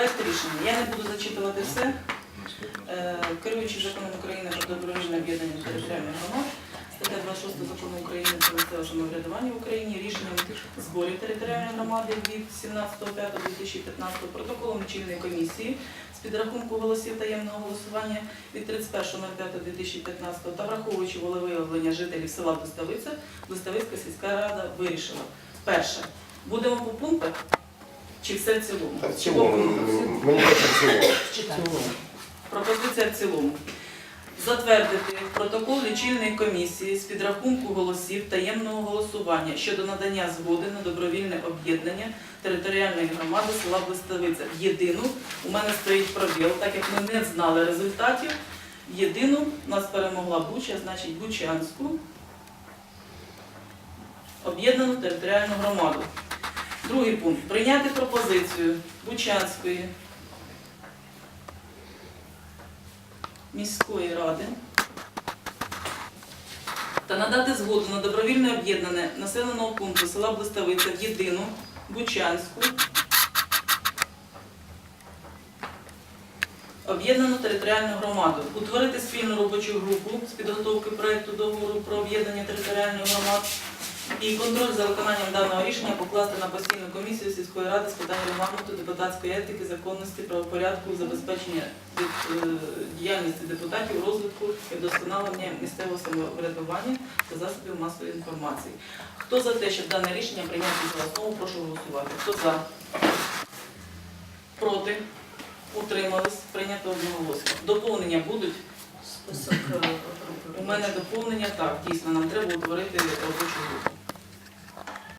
Проект рішення. Я не буду зачитувати все. Е, Керуючи законом України про добровільне об'єднання територіальних громад, стаття 26 закону України про місцеве самоврядування в Україні рішенням зборів територіальної громади від 17.05.2015 протоколом лічильної комісії з підрахунку голосів таємного голосування від 31.05.2015 та враховуючи волевиявлення жителів села Блиставиця, Блиставицька сільська рада вирішила. Перше. Будемо по пунктах чи все в цілому? Та в цілому, мені кажуть, в цілому. цілому. Пропозиція в цілому. Затвердити протокол лічильної комісії з підрахунку голосів таємного голосування щодо надання згоди на добровільне об'єднання територіальної громади села Блиставиця. В єдину у мене стоїть пробіл, так як ми не знали результатів. Єдину нас перемогла Буча, значить Бучанську об'єднану територіальну громаду. Другий пункт. Прийняти пропозицію Бучанської міської ради та надати згоду на добровільне об'єднане населеного пункту села Блиставиця в єдину Бучанську об'єднану територіальну громаду, утворити спільну робочу групу з підготовки проекту договору про об'єднання територіальних громад і контроль за виконанням даного покласти на постійну комісію сільської ради з питань регламенту, депутатської етики, законності, правопорядку, забезпечення е, діяльності депутатів, розвитку і вдосконалення місцевого самоврядування та засобів масової інформації. Хто за те, щоб дане рішення прийняти за основу, прошу голосувати. Хто за? Проти? Утримались? Прийнято одноголосно. Доповнення будуть? Е, У мене доповнення так, дійсно, нам треба утворити робочу групу.